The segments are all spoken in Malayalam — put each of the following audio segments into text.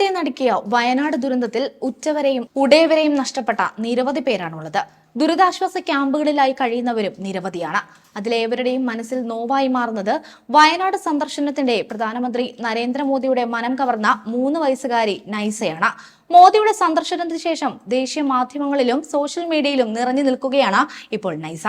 കേരളത്തെ നടുക്കിയ വയനാട് ദുരന്തത്തിൽ ഉച്ചവരെയും ഉടയവരെയും നഷ്ടപ്പെട്ട നിരവധി പേരാണുള്ളത്. ദുരിതാശ്വാസ ക്യാമ്പുകളിലായി കഴിയുന്നവരും നിരവധിയാണ്. അതിലേവരുടെയും മനസ്സിൽ നോവായി മാറുന്നത് വയനാട് സന്ദർശനത്തിന്റെ പ്രധാനമന്ത്രി നരേന്ദ്രമോദിയുടെ മനം കവർന്ന മൂന്ന് വയസ്സുകാരി നൈസയാണ്. മോദിയുടെ സന്ദർശനത്തിന് ശേഷം ദേശീയ മാധ്യമങ്ങളിലും സോഷ്യൽ മീഡിയയിലും നിറഞ്ഞു നിൽക്കുകയാണ് ഇപ്പോൾ നൈസ.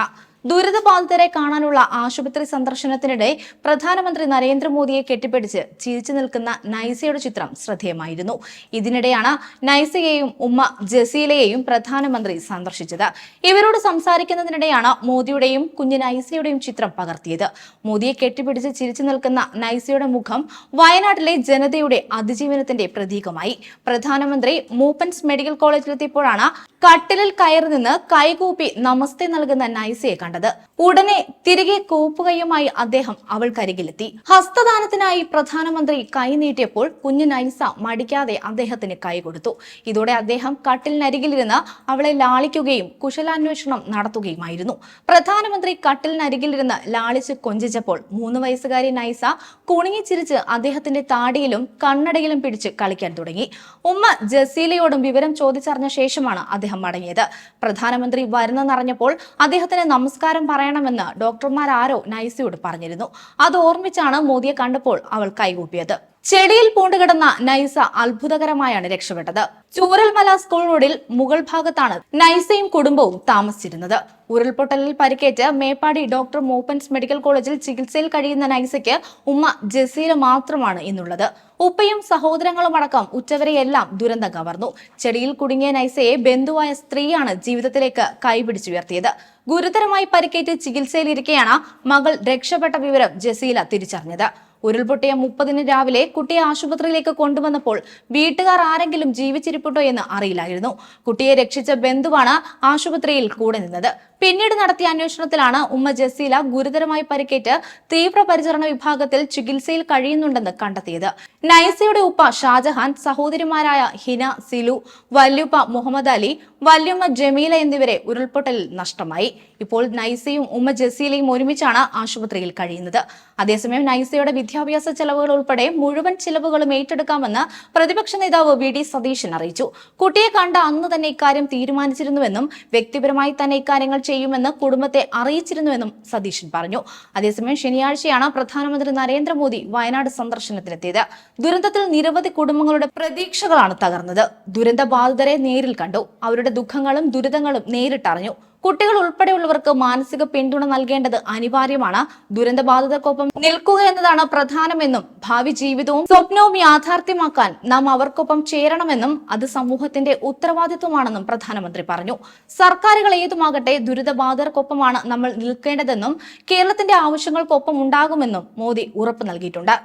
ദുരിതബാധിതരെ കാണാനുള്ള ആശുപത്രി സന്ദർശനത്തിനിടെ പ്രധാനമന്ത്രി നരേന്ദ്രമോദിയെ കെട്ടിപ്പിടിച്ച് ചിരിച്ചു നിൽക്കുന്ന നൈസയുടെ ചിത്രം ശ്രദ്ധേയമായിരുന്നു. ഇതിനിടെയാണ് നൈസയെയും ഉമ്മ ജസീലയെയും പ്രധാനമന്ത്രി സന്ദർശിച്ചത്. ഇവരോട് സംസാരിക്കുന്നതിനിടെയാണ് മോദിയുടെയും കുഞ്ഞ് നൈസയുടെയും ചിത്രം പകർത്തിയത്. മോദിയെ കെട്ടിപ്പിടിച്ച് ചിരിച്ചു നിൽക്കുന്ന നൈസയുടെ മുഖം വയനാട്ടിലെ ജനതയുടെ അതിജീവനത്തിന്റെ പ്രതീകമായി. പ്രധാനമന്ത്രി മൂപ്പൻസ് മെഡിക്കൽ കോളേജിലെത്തിയപ്പോഴാണ് കട്ടിലിൽ കയറി നിന്ന് കൈകൂപ്പി നമസ്തേ നൽകുന്ന നൈസയെ കണ്ടത്. ഉടനെ തിരികെ കൂപ്പുകയുമായി അദ്ദേഹം അവൾക്കരികിലെത്തി. ഹസ്തദാനത്തിനായി പ്രധാനമന്ത്രി കൈനീട്ടിയപ്പോൾ കുഞ്ഞു നൈസ മടിക്കാതെ അദ്ദേഹത്തിന് കൈ കൊടുത്തു. ഇതോടെ അദ്ദേഹം കട്ടിലിനരികിലിരുന്ന് അവളെ ലാളിക്കുകയും കുശലാന്വേഷണം നടത്തുകയുമായിരുന്നു. പ്രധാനമന്ത്രി കട്ടിലിനരികിലിരുന്ന് ലാളിച്ച് കൊഞ്ചിച്ചപ്പോൾ മൂന്ന് വയസ്സുകാരി നൈസ കുണുങ്ങിച്ചിരിച്ച് അദ്ദേഹത്തിന്റെ താടിയിലും കണ്ണടയിലും പിടിച്ച് കളിക്കാൻ തുടങ്ങി. ഉമ്മ ജസീലയോടും വിവരം ചോദിച്ചറിഞ്ഞ ശേഷമാണ് അദ്ദേഹം മടങ്ങിയത് പ്രധാനമന്ത്രി വരുന്നെന്നറിഞ്ഞപ്പോൾ അദ്ദേഹത്തിന് നമസ്കാരം പറയണമെന്ന് ഡോക്ടർമാരാരോ നൈസയോട് പറഞ്ഞിരുന്നു. അത് ഓർമ്മിച്ചാണ് മോദിയെ കണ്ടപ്പോൾ അവൾ കൈകൂപ്പിയത്. ചെടിയിൽ പൂണ്ടുകിടന്ന നൈസ അത്ഭുതകരമായാണ് രക്ഷപ്പെട്ടത്. ചൂരൽമല സ്കൂൾ റോഡിൽ മുകൾ ഭാഗത്താണ് നൈസയും കുടുംബവും താമസിച്ചിരുന്നത്. ഉരുൾപൊട്ടലിൽ പരിക്കേറ്റ് മേപ്പാടി ഡോക്ടർ മോപ്പൻസ് മെഡിക്കൽ കോളേജിൽ ചികിത്സയിൽ കഴിയുന്ന നൈസയ്ക്ക് ഉമ്മ ജസീല മാത്രമാണ് ഇന്നുള്ളത്. ഉപ്പയും സഹോദരങ്ങളും അടക്കം ഉച്ചവരെയെല്ലാം ദുരന്തം കവർന്നു. ചെടിയിൽ കുടുങ്ങിയ നൈസയെ ബന്ധുവായ സ്ത്രീയാണ് ജീവിതത്തിലേക്ക് കൈപിടിച്ചുയർത്തിയത്. ഗുരുതരമായി പരിക്കേറ്റ് ചികിത്സയിലിരിക്കെയാണ് മകൾ രക്ഷപ്പെട്ട വിവരം ജസീല തിരിച്ചറിഞ്ഞത്. ഉരുൾപൊട്ടിയ മുപ്പതിന് രാവിലെ കുട്ടിയെ ആശുപത്രിയിലേക്ക് കൊണ്ടുവന്നപ്പോൾ വീട്ടുകാർ ആരെങ്കിലും ജീവിച്ചിരിപ്പുണ്ടോ എന്ന് അറിയില്ലായിരുന്നു. കുട്ടിയെ രക്ഷിച്ച ബന്ധുവാണ് ആശുപത്രിയിൽ കൂടെ നിന്നത്. പിന്നീട് നടത്തിയ അന്വേഷണത്തിലാണ് ഉമ്മ ജസീല ഗുരുതരമായി പരിക്കേറ്റ് തീവ്രപരിചരണ വിഭാഗത്തിൽ ചികിത്സയിൽ കഴിയുന്നുണ്ടെന്ന് കണ്ടെത്തിയത്. നൈസയുടെ ഉപ്പ ഷാജഹാൻ സഹോദരിമാരായ ഹിന സിലു വല്യുപ്പ മുഹമ്മദ് അലി വല്യുമ്മ ജമീല എന്നിവരെ ഉരുൾപൊട്ടലിൽ നഷ്ടമായി. ഇപ്പോൾ നൈസയും ഉമ്മ ജസീലയും ഒരുമിച്ചാണ് ആശുപത്രിയിൽ കഴിയുന്നത്. അതേസമയം നൈസയുടെ വിദ്യാഭ്യാസ ചെലവുകൾ ഉൾപ്പെടെ മുഴുവൻ ചെലവുകളും ഏറ്റെടുക്കാമെന്ന് പ്രതിപക്ഷ നേതാവ് വി ഡി സതീശൻ അറിയിച്ചു. കുട്ടിയെ കണ്ട അന്ന് തന്നെ ഇക്കാര്യം തീരുമാനിച്ചിരുന്നുവെന്നും വ്യക്തിപരമായി തന്നെ ഇക്കാര്യങ്ങൾ ചെയ്യുമെന്ന് കുടുംബത്തെ അറിയിച്ചിരുന്നുവെന്നും സതീശൻ പറഞ്ഞു. അതേസമയം ശനിയാഴ്ചയാണ് പ്രധാനമന്ത്രി നരേന്ദ്രമോദി വയനാട് സന്ദർശനത്തിനെത്തിയത്. ദുരന്തത്തിൽ നിരവധി കുടുംബങ്ങളുടെ പ്രതീക്ഷകളാണ് തകർന്നത്. ദുരന്ത ബാധിതരെ നേരിൽ കണ്ടു. അവരുടെ ദുഃഖങ്ങളും ദുരിതങ്ങളും നേരിട്ടറിഞ്ഞു. കുട്ടികൾ ഉൾപ്പെടെയുള്ളവർക്ക് മാനസിക പിന്തുണ നൽകേണ്ടത് അനിവാര്യമാണ്. ദുരന്തബാധിതർക്കൊപ്പം നിൽക്കുക എന്നതാണ് പ്രധാനമെന്നും ഭാവി ജീവിതവും സ്വപ്നവും യാഥാർത്ഥ്യമാക്കാൻ നാം അവർക്കൊപ്പം ചേരണമെന്നും അത് സമൂഹത്തിന്റെ ഉത്തരവാദിത്വമാണെന്നും പ്രധാനമന്ത്രി പറഞ്ഞു. സർക്കാരുകൾ ഏതുമാകട്ടെ ദുരിതബാധിതർക്കൊപ്പമാണ് നമ്മൾ നിൽക്കേണ്ടതെന്നും കേരളത്തിന്റെ ആവശ്യങ്ങൾക്കൊപ്പം ഉണ്ടാകുമെന്നും മോദി ഉറപ്പു നൽകിയിട്ടുണ്ട്.